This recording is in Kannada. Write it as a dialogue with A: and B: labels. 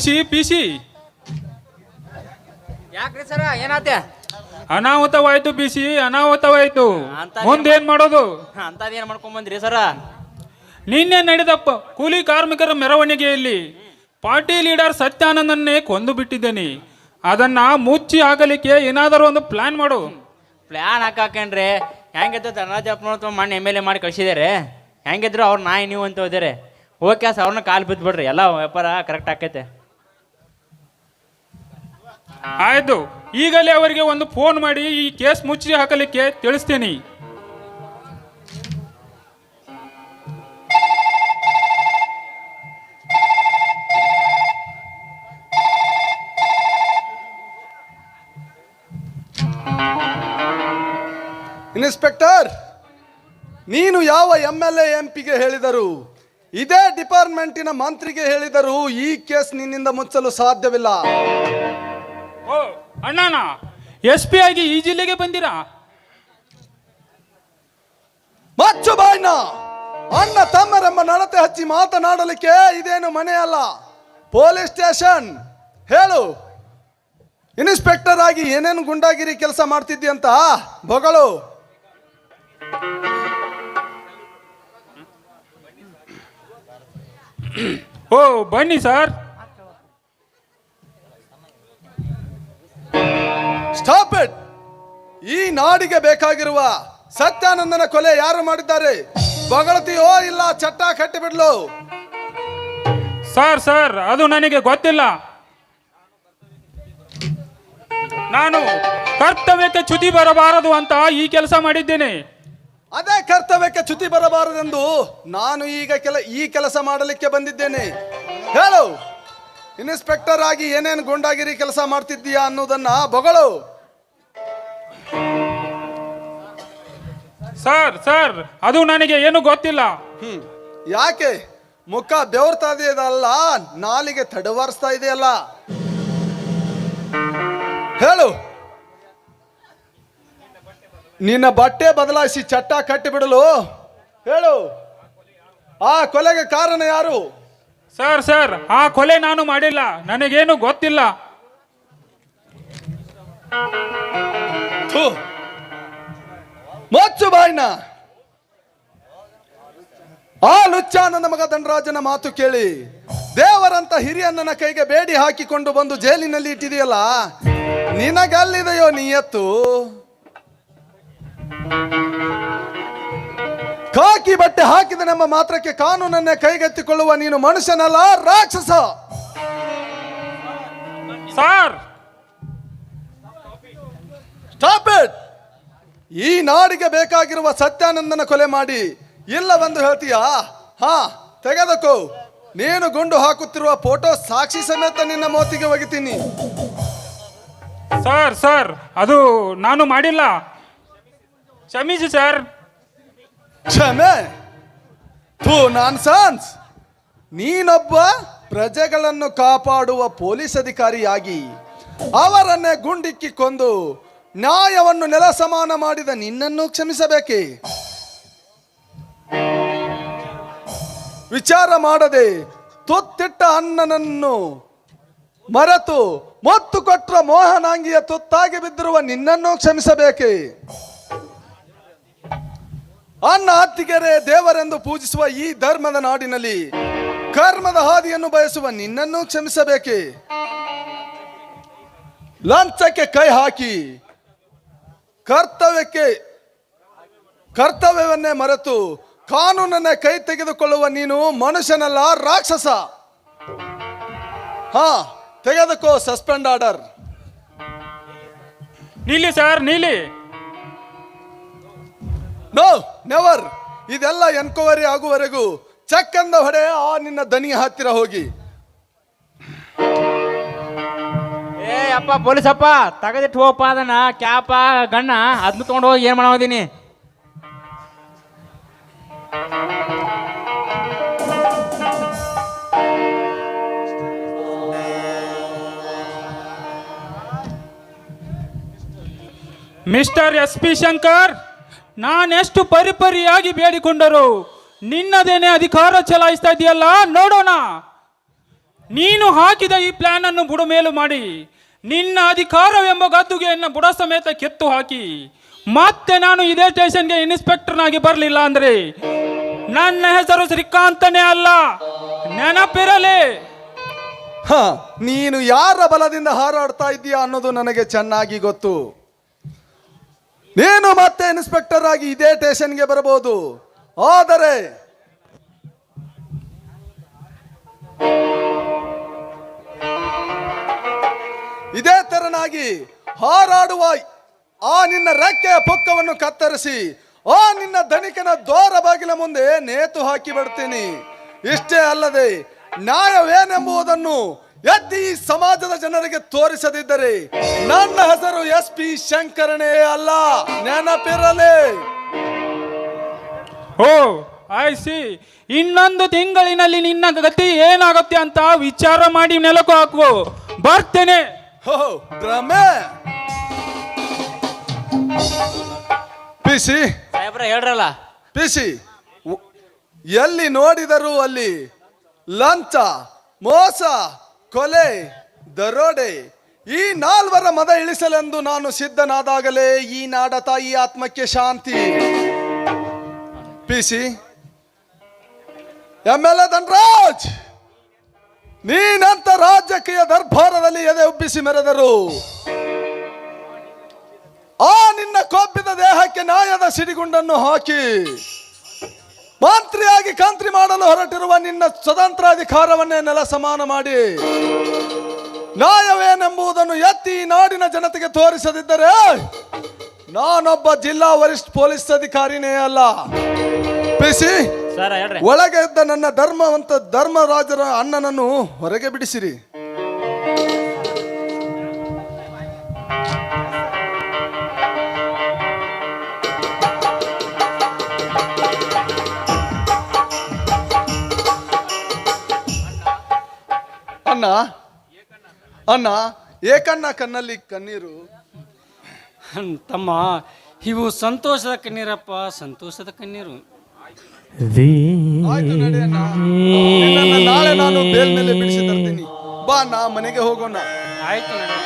A: PC PC.
B: ಯಾಕ್ರಿ ಸರ ಏನಾತೆ
A: ಅನಾಹುತವಾಯ್ತು ಬಿಸಿ ಅನಾಹುತವಾಯ್ತು.
B: ಅಂತ
A: ಮುಂದೇನ್ ಮಾಡೋದು?
B: ಅಂತದೇನ್ ಮಾಡ್ಕೊಂಡ್ ಬಂದ್ರಿ ಸರ?
A: ನಿನ್ನೆ ನಡೆದ ಪ- ಕೂಲಿ ಕಾರ್ಮಿಕರ ಮೆರವಣಿಗೆಯಲ್ಲಿ ಪಾರ್ಟಿ ಲೀಡರ್ ಸತ್ಯಾನಂದನ್ನೇ ಕೊಂದು ಬಿಟ್ಟಿದ್ದೇನೆ. ಅದನ್ನ ಮುಚ್ಚಿ ಹಾಕಲಿಕ್ಕೆ ಏನಾದರೂ ಒಂದು ಪ್ಲಾನ್ ಮಾಡು.
B: ಪ್ಲ್ಯಾನ್ ಹಾಕಾಕೇನ್ರಿ? ಹೆಂಗಿದ್ರು ಧನರಾಜಪ್ಪ ನೋಡ್ತು ಮಣ್ಣು ಎಂ ಎಲ್ ಎ ಮಾಡಿ ಕಳ್ಸಿದಾರೆ? ಹೆಂಗಿದ್ರು ಅವ್ರ ನಾಯಿ ನೀವು ಅಂತ ಹೋದರೆ ಓಕೆ ಸರ್ ಅವ್ರನ್ನ ಕಾಲು ಬಿದ್ದು ಬಿಡ್ರಿ ಎಲ್ಲ ವ್ಯಾಪಾರ ಕರೆಕ್ಟ್ ಆಕೈತೆ.
A: ಆಯ್ತು, ಈಗಲೇ ಅವರಿಗೆ ಒಂದು ಫೋನ್ ಮಾಡಿ ಈ ಕೇಸ್ ಮುಚ್ಚಿ ಹಾಕಲಿಕ್ಕೆ ತಿಳಿಸ್ತೀನಿ.
C: ಇನ್ಸ್ಪೆಕ್ಟರ್, ನೀನು ಯಾವ ಎಂ ಎಲ್ ಎ, ಎಂ ಪಿಗೆ ಹೇಳಿದರು? ಇದೇ ಡಿಪಾರ್ಟ್ಮೆಂಟಿನ ಮಂತ್ರಿಗೆ ಹೇಳಿದರು ಈ ಕೇಸ್ ನಿನ್ನಿಂದ ಮುಚ್ಚಲು ಸಾಧ್ಯವಿಲ್ಲ.
A: ಓ ಅಣ್ಣನ ಎಸ್ ಪಿ ಆಗಿ ಈ ಜಿಲ್ಲೆಗೆ ಬಂದಿರಾ?
C: ಮಚ್ಚು ಬಾಯ್ನ ಅಣ್ಣ ತಮ್ಮರೆಂಬ ನಡತೆ ಹಚ್ಚಿ ಮಾತನಾಡಲಿಕ್ಕೆ ಇದೇನು ಮನೆ ಅಲ್ಲ ಪೊಲೀಸ್ ಸ್ಟೇಷನ್ ಹೇಳು. ಇನ್ಸ್ಪೆಕ್ಟರ್ ಆಗಿ ಏನೇನು ಗುಂಡಾಗಿರಿ ಕೆಲಸ ಮಾಡ್ತಿದ್ದಿ ಅಂತ ಬೊಗಳು.
A: ಓ ಬನ್ನಿ ಸರ್.
C: ಸ್ಟಾಪ್ ಇಟ್ ಈ ನಾಡಿಗೆ ಬೇಕಾಗಿರುವ ಸತ್ಯಾನಂದನ ಕೊಲೆ ಯಾರು ಮಾಡಿದ್ದಾರೆ? ಬೊಗಳತಿಯೋ ಇಲ್ಲ ಚಟ್ಟ ಕಟ್ಟಿಬಿಡ್ಲು.
A: ಸರ್ ಸರ್ ಅದು ನನಗೆ ಗೊತ್ತಿಲ್ಲ. ನಾನು ಕರ್ತವ್ಯಕ್ಕೆ ಚ್ಯುತಿ ಬರಬಾರದು ಅಂತ ಈ ಕೆಲಸ ಮಾಡಿದ್ದೇನೆ.
C: ಅದೇ ಕರ್ತವ್ಯಕ್ಕೆ ಚ್ಯುತಿ ಬರಬಾರದೆಂದು ನಾನು ಈಗ ಕೆಲ ಈ ಕೆಲಸ ಮಾಡಲಿಕ್ಕೆ ಬಂದಿದ್ದೇನೆ. ಹೇಳು ಇನ್ಸ್ಪೆಕ್ಟರ್ ಆಗಿ ಏನೇನು ಗುಂಡಾಗಿರಿ ಕೆಲಸ ಮಾಡ್ತಿದ್ದೀಯಾ ಅನ್ನೋದನ್ನ ಬೊಗಳು.
A: ಸರ್ ಸರ್ ಅದು ನನಗೆ ಏನು ಗೊತ್ತಿಲ್ಲ.
C: ಹ್ಮ್ ಯಾಕೆ? ಮುಖ ಬೆವರ್ತಾ ಇದೆಯಲ್ಲ ನಾಲಿಗೆ ತಡವಾರಿಸ್ತಾ ಇದೆಯಲ್ಲ. ಹೇಳು. ನಿನ್ನ ಬಟ್ಟೆ ಬದಲಾಯಿಸಿ ಚಟ್ಟ ಕಟ್ಟಿಬಿಡಲು. ಹೇಳು. ಆ ಕೊಲೆಗೆ ಕಾರಣ ಯಾರು?
A: ಸರ್ ಸರ್ ಆ ಕೊಲೆ ನಾನು ಮಾಡಿಲ್ಲ. ನನಗೇನು ಗೊತ್ತಿಲ್ಲ.
C: ಥು. ಮಚ್ಚು ಬಾಯ್ನ. ಆ ನನ್ನ ಮಗ ದಂಡರಾಜನ ಮಾತು ಕೇಳಿ ದೇವರಂತ ಹಿರಿಯಣ್ಣನ ಕೈಗೆ ಬೇಡಿ ಹಾಕಿಕೊಂಡು ಬಂದು ಜೈಲಿನಲ್ಲಿ ಇಟ್ಟಿದೆಯಲ್ಲ ನಿನಗಲ್ಲಿದೆಯೋ ನಿಯತ್ತು ಕಾಕಿ ಬಟ್ಟೆ ಹಾಕಿದ ನಮ್ಮ ಮಾತ್ರಕ್ಕೆ ಕಾನೂನನ್ನೇ ಕೈಗೆತ್ತಿಕೊಳ್ಳುವ ನೀನು ಮನುಷ್ಯನಲ್ಲ ರಾಕ್ಷಸ!
A: ಸಾರ್
C: ಸ್ಟಾಪ್ ಇಟ್ ಈ ನಾಡಿಗೆ ಬೇಕಾಗಿರುವ ಸತ್ಯಾನಂದನ ಕೊಲೆ ಮಾಡಿ ಇಲ್ಲವೆಂದು ಹೇಳ್ತೀಯಾ? ಹಾ ತೆಗೆದಕೋ. ನೀನು ಗುಂಡು ಹಾಕುತ್ತಿರುವ ಫೋಟೋ ಸಾಕ್ಷಿ ಸಮೇತ ನಿನ್ನ ಮೋತಿಗೆ ಒಗಿತೀನಿ.
A: ಸರ್ ಸರ್ ಅದು ನಾನು ಮಾಡಿಲ್ಲ. ಕ್ಷಮಿಸಿ ಸರ್.
C: ಕ್ಷಮೆ? ಥೂ ನಾನ್ ಸಾನ್ಸ್ ನೀನೊಬ್ಬ ಪ್ರಜೆಗಳನ್ನು ಕಾಪಾಡುವ ಪೊಲೀಸ್ ಅಧಿಕಾರಿಯಾಗಿ ಅವರನ್ನೇ ಗುಂಡಿಕ್ಕಿ ಕೊಂದು ನ್ಯಾಯವನ್ನು ನೆಲ ಸಮಾನ ಮಾಡಿದ ನಿನ್ನನ್ನು ಕ್ಷಮಿಸಬೇಕೆ? ವಿಚಾರ ಮಾಡದೆ ತುತ್ತಿಟ್ಟ ಅನ್ನನನ್ನು ಮರೆತು ಮೊತ್ತು ಕೊಟ್ಟ ಮೋಹನಾಂಗಿಯ ತುತ್ತಾಗಿ ಬಿದ್ದಿರುವ ನಿನ್ನನ್ನು ಕ್ಷಮಿಸಬೇಕೆ? ಅನ್ನ ಅತ್ತಿಗೆರೆ ದೇವರೆಂದು ಪೂಜಿಸುವ ಈ ಧರ್ಮದ ನಾಡಿನಲ್ಲಿ ಕರ್ಮದ ಹಾದಿಯನ್ನು ಬಯಸುವ ನಿನ್ನನ್ನು ಕ್ಷಮಿಸಬೇಕೆ? ಲಂಚಕ್ಕೆ ಕೈ ಹಾಕಿ ಕರ್ತವ್ಯಕ್ಕೆ ಕರ್ತವ್ಯವನ್ನೇ ಮರೆತು ಕಾನೂನನ್ನೇ ಕೈ ತೆಗೆದುಕೊಳ್ಳುವ ನೀನು ಮನುಷ್ಯನಲ್ಲ ರಾಕ್ಷಸ. ಹಾ ತೆಗೆದುಕೋ ಸಸ್ಪೆಂಡ್ ಆರ್ಡರ್.
A: ನೀಲಿ ಸರ್ ನೀಲಿ.
C: No never. ಇದೆಲ್ಲ ಎನ್ಕ್ವೈರಿ ಆಗುವವರೆಗೂ ಚಕ್ಕಂದ ಹೊಡೆ ಆ ನಿನ್ನ ದನಿ ಹತ್ತಿರ ಹೋಗಿ.
B: ಅಪ್ಪ, ಪೊಲೀಸಪ್ಪ, ತೆಗೆದಿಟ್ಟು ಹೋಗಪ್ಪ ಅದನ್ನ, ಕ್ಯಾಪ, ಗಣ್ಣ ಅದನ್ನ ತಗೊಂಡು ಹೋಗಿ ಏನ್ ಮಾಡೋದೀನಿ
A: ಮಿಸ್ಟರ್ ಎಸ್ ಪಿ ಶಂಕರ್, ನಾನೆಷ್ಟು ಪರಿಪರಿಯಾಗಿ ಬೇಡಿಕೊಂಡರು, ನಿನ್ನದೇನೆ ಅಧಿಕಾರ ಚಲಾಯಿಸ್ತಾ ಇದೆಯಲ್ಲ, ನೋಡೋಣ. ನೀನು ಹಾಕಿದ ಈ ಪ್ಲಾನ್ ಅನ್ನು ಬುಡಮೇಲು ಮಾಡಿ ನಿನ್ನ ಅಧಿಕಾರವೆಂಬ ಗದ್ದುಗೆಯನ್ನು ಬುಡ ಸಮೇತ ಕೆತ್ತು ಹಾಕಿ, ಮತ್ತೆ ನಾನು ಇದೇ ಸ್ಟೇಷನ್ಗೆ ಇನ್ಸ್ಪೆಕ್ಟರ್ನಾಗಿ ಬರಲಿಲ್ಲ ಅಂದ್ರೆ ನನ್ನ ಹೆಸರು ಶ್ರೀಕಾಂತನೇ ಅಲ್ಲ, ನೆನಪಿರಲಿ.
C: ಹ, ನೀನು ಯಾರ ಬಲದಿಂದ ಹಾರಾಡ್ತಾ ಇದ್ದೀಯಾ ಅನ್ನೋದು ನನಗೆ ಚೆನ್ನಾಗಿ ಗೊತ್ತು. ನೀನು ಮತ್ತೆ ಇನ್ಸ್ಪೆಕ್ಟರ್ ಆಗಿ ಇದೇ ಸ್ಟೇಷನ್ಗೆ ಬರಬಹುದು. ಆದರೆ ಇದೇ ತೆರನಾಗಿ ಹಾರಾಡುವ ಆ ನಿನ್ನ ರೆಕ್ಕೆಯ ಪೊಕ್ಕವನ್ನು ಕತ್ತರಿಸಿ, ಆ ನಿನ್ನ ಧನಿಕನ ದೋರ ಬಾಗಿಲ ಮುಂದೆ ನೇತು ಹಾಕಿ ಬಿಡ್ತೀನಿ. ಇಷ್ಟೇ ಅಲ್ಲದೆ ನ್ಯಾಯವೇನೆಂಬುದನ್ನು ಎತ್ತಿ ಸಮಾಜದ ಜನರಿಗೆ ತೋರಿಸದಿದ್ದರೆ ನನ್ನ ಹೆಸರು ಎಸ್ ಪಿ ಶಂಕರಣೇ ಅಲ್ಲ. ನೆನಪಿರಲಿ.
A: ಓ ಐ ಸಿ ಇನ್ನೊಂದು ತಿಂಗಳಿನಲ್ಲಿ ನಿನ್ನ ಗತಿ ಏನಾಗುತ್ತೆ ಅಂತ ವಿಚಾರ ಮಾಡಿ ನೆಲಕು ಹಾಕುವ. ಬರ್ತೇನೆ.
C: ಹೋ ಭ್ರಮೆ ಪಿಸಿ
B: ಸಾಹೇಬ್ರ ಹೇಳ್ರಲ್ಲ.
C: ಪಿಸಿ ಎಲ್ಲಿ ನೋಡಿದರೂ ಅಲ್ಲಿ ಲಂಚ ಮೋಸ ಕೊಲೆ ದರೋಡೆ ಈ ನಾಲ್ವರ ಮದ ಇಳಿಸಲೆಂದು ನಾನು ಸಿದ್ಧನಾದಾಗಲೇ ಈ ನಾಡ ತಾಯಿ ಆತ್ಮಕ್ಕೆ ಶಾಂತಿ. P C M L A Dhanraj ನೀನಂತ ರಾಜಕೀಯ ದರ್ಬಾರದಲ್ಲಿ ಎದೆ ಉಬ್ಬಿಸಿ ಮೆರೆದರು. ಆ ನಿನ್ನ ಕೊಬ್ಬಿದ ದೇಹಕ್ಕೆ ನ್ಯಾಯದ ಸಿಡಿಗುಂಡನ್ನು ಹಾಕಿ ಮಂತ್ರಿಯಾಗಿ ಕಾಂತ್ರಿ ಮಾಡಲು ಹೊರಟಿರುವ ನಿನ್ನ ಸ್ವತಂತ್ರ ಅಧಿಕಾರವನ್ನೇ ನೆಲ ಸಮಾನ ಮಾಡಿ. ನ್ಯಾಯವೇನೆಂಬುದನ್ನು ಎತ್ತಿ ಈ ನಾಡಿನ ಜನತೆಗೆ ತೋರಿಸದಿದ್ದರೆ ನಾನೊಬ್ಬ ಜಿಲ್ಲಾ ವರಿಷ್ಠ ಪೊಲೀಸ್ ಅಧಿಕಾರಿನೇ ಅಲ್ಲ. ಪಿಸಿ ಒಳಗೆ ಇದ್ದ ನನ್ನ ಧರ್ಮವಂತ ಧರ್ಮರಾಜರ ಅಣ್ಣನನ್ನು ಹೊರಗೆ ಬಿಡಿಸಿರಿ. ಅಣ್ಣ ಅಣ್ಣ ಏಕಣ್ಣ ಕಣ್ಣಲ್ಲಿ ಕಣ್ಣೀರು?
D: ತಮ್ಮ ಇವು ಸಂತೋಷದ ಕಣ್ಣೀರಪ್ಪ ಸಂತೋಷದ ಕಣ್ಣೀರು.
C: ಆಯ್ತು ನಡಿ ಅಣ್ಣ. ನಿನ್ನನ್ನ ನಾಳೆ ನಾನು ಬೇಲ್ ಮೇಲೆ ಬಿಡಿಸಿ ತರ್ತೀನಿ. ಬಾ ನಾ ಮನೆಗೆ ಹೋಗೋಣ.
D: ಆಯ್ತು ನಡಿ